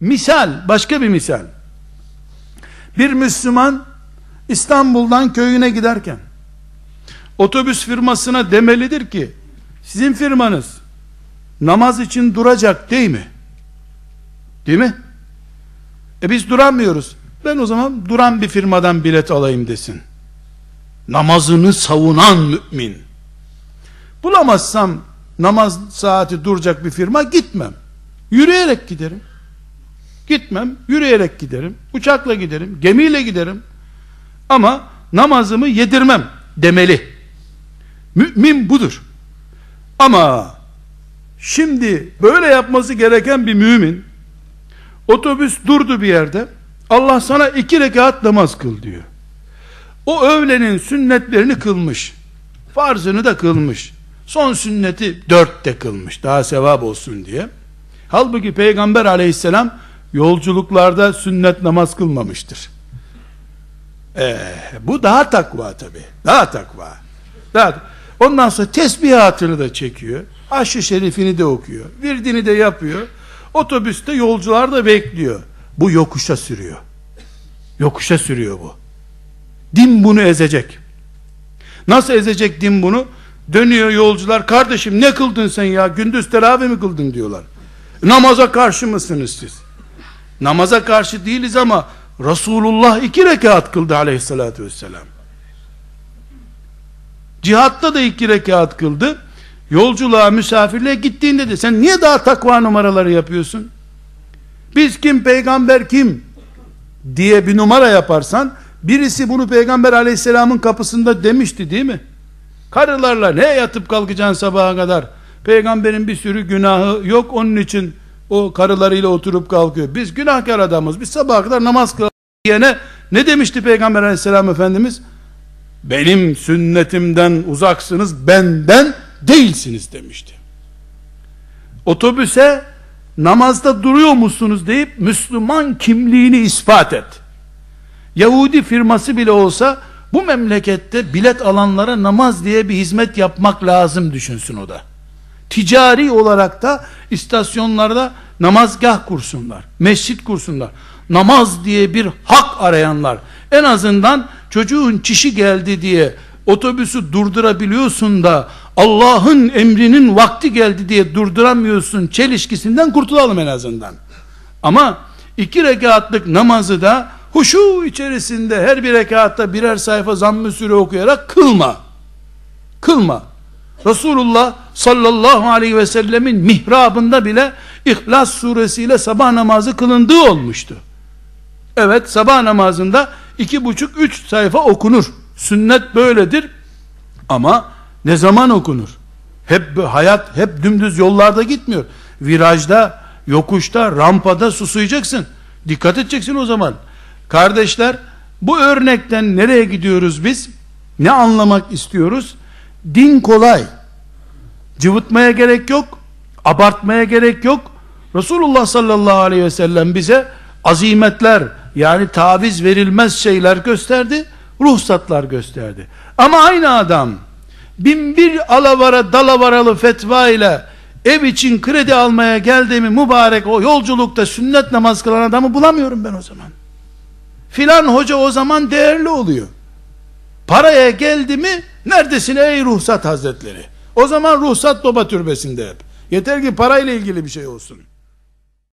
Misal, başka bir misal. Bir Müslüman İstanbul'dan köyüne giderken otobüs firmasına demelidir ki sizin firmanız namaz için duracak değil mi? Değil mi? E biz duramıyoruz. Ben o zaman duran bir firmadan bilet alayım desin. Namazını savunan mümin. Bulamazsam namaz saati duracak bir firma gitmem. Yürüyerek giderim. Gitmem, yürüyerek giderim. Uçakla giderim, gemiyle giderim. Ama namazımı yedirmem demeli. Mümin budur. Ama şimdi böyle yapması gereken bir mümin otobüs durdu bir yerde Allah sana iki rekat namaz kıl diyor. O öğlenin sünnetlerini kılmış. Farzını da kılmış. Son sünneti dörtte kılmış. Daha sevap olsun diye. Halbuki Peygamber aleyhisselam yolculuklarda sünnet namaz kılmamıştır. Ee, bu daha takva tabi. Daha takva. Daha, ondan sonra tesbihatını da çekiyor. Aşı şerifini de okuyor. Virdini de yapıyor. Otobüste yolcular da bekliyor. Bu yokuşa sürüyor. Yokuşa sürüyor bu. Din bunu ezecek. Nasıl ezecek din bunu? Dönüyor yolcular, kardeşim ne kıldın sen ya? Gündüz teravih mi kıldın diyorlar. Namaza karşı mısınız siz? Namaza karşı değiliz ama Resulullah iki rekat kıldı aleyhissalatü vesselam. Cihatta da iki rekat kıldı. Yolculuğa, misafirliğe gittiğinde de sen niye daha takva numaraları yapıyorsun? Biz kim, peygamber kim? diye bir numara yaparsan birisi bunu peygamber aleyhisselamın kapısında demişti değil mi? Karılarla ne yatıp kalkacaksın sabaha kadar? Peygamberin bir sürü günahı yok onun için o karılarıyla oturup kalkıyor. Biz günahkar adamız. Biz sabaha kadar namaz kılalım diyene ne demişti Peygamber aleyhisselam efendimiz? Benim sünnetimden uzaksınız, benden değilsiniz demişti. Otobüse namazda duruyor musunuz deyip Müslüman kimliğini ispat et. Yahudi firması bile olsa bu memlekette bilet alanlara namaz diye bir hizmet yapmak lazım düşünsün o da. Ticari olarak da istasyonlarda namazgah kursunlar, mescit kursunlar. Namaz diye bir hak arayanlar. En azından çocuğun çişi geldi diye otobüsü durdurabiliyorsun da Allah'ın emrinin vakti geldi diye durduramıyorsun çelişkisinden kurtulalım en azından. Ama iki rekatlık namazı da huşu içerisinde her bir rekatta birer sayfa zamm-ı süre okuyarak kılma. Kılma. Resulullah sallallahu aleyhi ve sellemin mihrabında bile İhlas suresiyle sabah namazı kılındığı olmuştu. Evet sabah namazında iki buçuk üç sayfa okunur. Sünnet böyledir. Ama ne zaman okunur? Hep hayat hep dümdüz yollarda gitmiyor. Virajda, yokuşta, rampada susayacaksın. Dikkat edeceksin o zaman. Kardeşler, bu örnekten nereye gidiyoruz biz? Ne anlamak istiyoruz? Din kolay. Cıvıtmaya gerek yok. Abartmaya gerek yok. Resulullah sallallahu aleyhi ve sellem bize azimetler yani taviz verilmez şeyler gösterdi. Ruhsatlar gösterdi. Ama aynı adam bin bir alavara dalavaralı fetva ile ev için kredi almaya geldi mi mübarek o yolculukta sünnet namaz kılan adamı bulamıyorum ben o zaman. Filan hoca o zaman değerli oluyor. Paraya geldi mi neredesin ey ruhsat hazretleri? O zaman ruhsat baba türbesinde hep. Yeter ki parayla ilgili bir şey olsun.